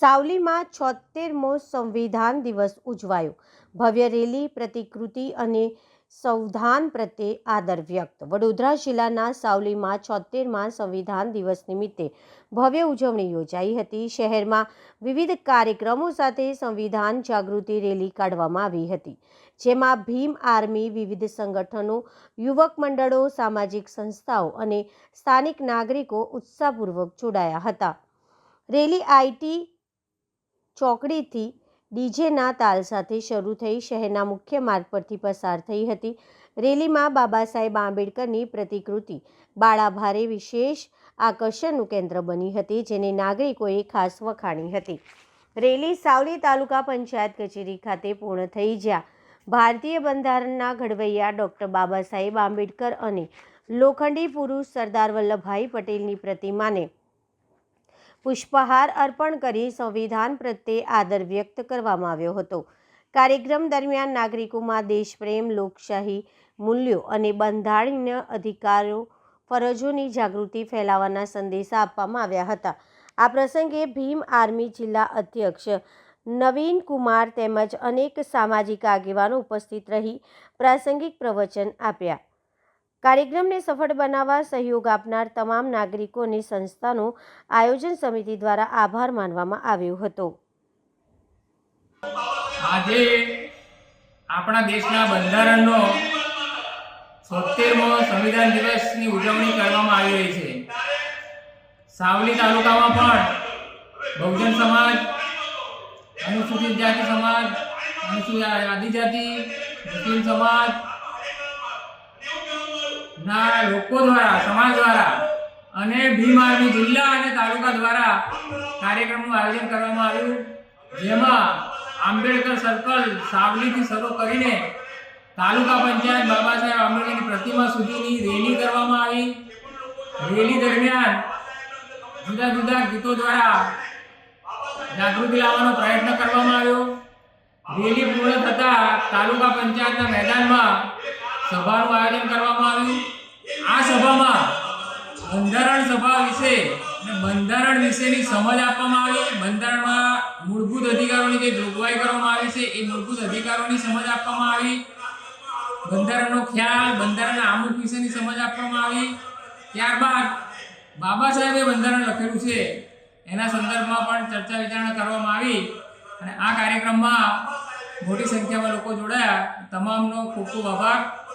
સાવલીમાં છોતેરમો સંવિધાન દિવસ ઉજવાયો. ભવ્ય રેલી, પ્રતિકૃતિ અને સંવિધાન પ્રત્યે આદર વ્યક્ત. વડોદરા જિલ્લાના સાવલીમાં છોતેરમાં સંવિધાન દિવસ નિમિત્તે ભવ્ય ઉજવણી યોજાઈ હતી. શહેરમાં વિવિધ કાર્યક્રમો સાથે સંવિધાન જાગૃતિ રેલી કાઢવામાં આવી હતી, જેમાં ભીમ આર્મી, વિવિધ સંગઠનો, યુવક મંડળો, સામાજિક સંસ્થાઓ અને સ્થાનિક નાગરિકો ઉત્સાહપૂર્વક જોડાયા હતા. રેલી આઈટી ચોકડીથી ડીજેના તાલ સાથે શરૂ થઈ શહેરના મુખ્ય માર્ગ પરથી પસાર થઈ હતી. રેલીમાં બાબા સાહેબ આંબેડકરની પ્રતિકૃતિ, બાળાભારે વિશેષ આકર્ષણનું કેન્દ્ર બની હતી, જેને નાગરિકોએ ખાસ વખાણી હતી. રેલી સાવલી તાલુકા પંચાયત કચેરી ખાતે પૂર્ણ થઈ જ્યાં ભારતીય બંધારણના ઘડવૈયા ડૉક્ટર બાબા સાહેબ આંબેડકર અને લોખંડી પુરુષ સરદાર વલ્લભભાઈ પટેલની પ્રતિમાને પુષ્પહાર અર્પણ કરી સંવિધાન પ્રત્યે આદર વ્યક્ત કરવામાં આવ્યો હતો. કાર્યક્રમ દરમિયાન નાગરિકોમાં દેશપ્રેમ, લોકશાહી મૂલ્યો અને બંધારણીય અધિકારો, ફરજોની જાગૃતિ ફેલાવવાના સંદેશા આપવામાં આવ્યા હતા. આ પ્રસંગે ભીમ આર્મી જિલ્લા અધ્યક્ષ નવીન કુમાર તેમજ અનેક સામાજિક આગેવાનો ઉપસ્થિત રહી પ્રાસંગિક પ્રવચન આપ્યા. કાર્યક્રમને સફળ બનાવવા સહયોગ આપનાર તમામ નાગરિકો અને સંસ્થાનો આયોજન સમિતિ દ્વારા આભાર માનવામાં આવ્યો હતો. આજે આપણા દેશના બંધારણનો સોતેરમો સંવિધાન દિવસની ઉજવણી કરવામાં આવી રહી છે. સાવલી તાલુકામાં પણ બહુજન સમાજ, અનુસૂચિત જાતિ સમાજ, અનુસૂચિત આદિજાતિ, મુસ્લિમ સમાજ ના, લોકો દ્વારા, સમાજ દ્વારા અને ભીમ જિલ્લા અને તાલુકા દ્વારા કાર્યક્રમનું આયોજન કરવામાં આવ્યું. જેમાં આંબેડકર સર્કલ સાવલીથી શરૂ કરીને તાલુકા પંચાયત બાબા સાહેબ આંબેડકરની પ્રતિમા સુધીની રેલી કરવામાં આવી. રેલી દરમિયાન જુદા જુદા ગીતો દ્વારા જાગૃતિ લાવવાનો પ્રયત્ન કરવામાં આવ્યો. રેલી પૂર્ણ થતાં તાલુકા પંચાયતના મેદાનમાં સભાનું આયોજન કરવામાં આવ્યું. આ સભામાં બંધારણ સભા વિશે અને બંધારણ વિશેની સમજ આપવામાં આવી. બંધારણમાં મૂળભૂત અધિકારોની જે જોગવાઈ કરવામાં આવી છે, એ મૂળભૂત અધિકારોની સમજ આપવામાં આવી. બંધારણનો ખ્યાલ, બંધારણના આમુખ વિશેની સમજ આપવામાં આવી. ત્યારબાદ બાબા સાહેબે બંધારણ લખેલું છે. એના સંદર્ભમાં પણ ચર્ચા વિચારણા કરવામાં આવી. અને આ કાર્યક્રમમાં મોટી સંખ્યામાં લોકો જોડાયા. તમામનો ખૂબ ખૂબ આભાર.